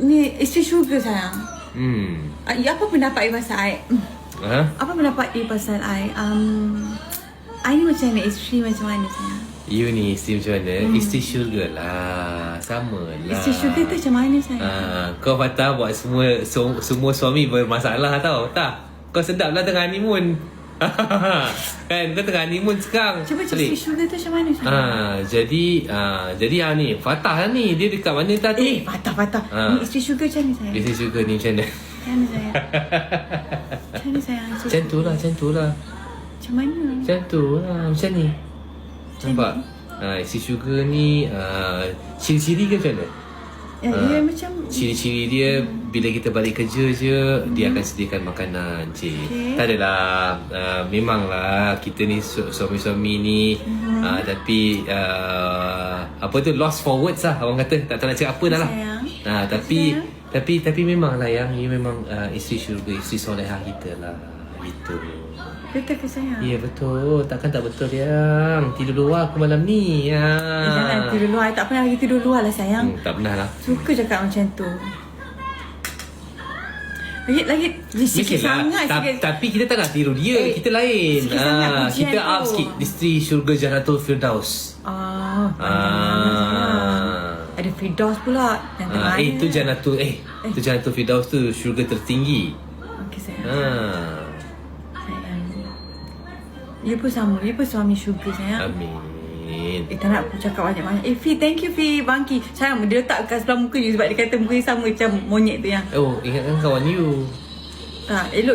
Ni isteri syurga sayang. Hmm. Uh, apa pendapat you pasal I? Hmm. Ha? Apa pendapat you pasal I? Um, I ni macam mana? Isteri macam mana sayang? You ni isteri macam mana? Hmm. Isteri syurga lah. Sama lah. Isteri syurga tu macam mana sayang? Ah, kau patah buat semua su, semua suami bermasalah tau. Tak. Kau sedap lah tengah honeymoon. kan kau tengah honeymoon sekarang. Cuba isteri syurga tu macam mana? Ah, jadi ah, jadi ah ni Fatah lah ni. Dia dekat mana tu? Eh, patah-patah. Ah. Ni isteri syurga macam mana sayang? Isteri syurga ni macam mana? Macam mana sayang? Macam mana tu lah, macam tu lah. Macam mana? Macam tu lah, macam ni. Nampak? Ah, isteri syurga ni ah, ciri-ciri ke macam mana? Ya, Ah. dia macam Ciri-ciri dia bila kita balik kerja je dia akan sediakan makanan cik. Okey. Tak adalah uh, memanglah kita ni su- suami-suami ni Mhm. uh, tapi uh, apa tu lost for words lah orang kata tak tahu nak cakap apa dah lah. Uh, tapi Sayang. tapi tapi memanglah yang you memang uh, isteri syurga isteri solehah kita lah itu. Betul ke sayang? Ya betul Takkan tak betul yang Tidur luar aku malam ni ya. Eh, jangan tidur luar. I tak pernah lagi tidur luar lah sayang. hmm, Tak pernah lah Suka cakap macam tu. Lagi lagi dia sikit Mestilah. sangat Ta- sikit. Tapi kita tak nak tiru dia Eh, Kita lain sikit sangat Ah, pujian Kita tu. up sikit Isteri syurga Jannatul Firdaus Ah, ah. Ada Firdaus pula. Yang Ah, eh ada. tu Jannatul Eh tu Jannatul Firdaus tu Syurga tertinggi Okey sayang. ah. You pun sama. You pun suami syurga sayang. Amin Eh tak nak aku cakap banyak-banyak Eh Fi thank you Fi Bangki Sayang dia letak kat sebelah muka you Sebab dia kata muka you sama macam monyet tu yang Oh ingatkan kawan you Tak elok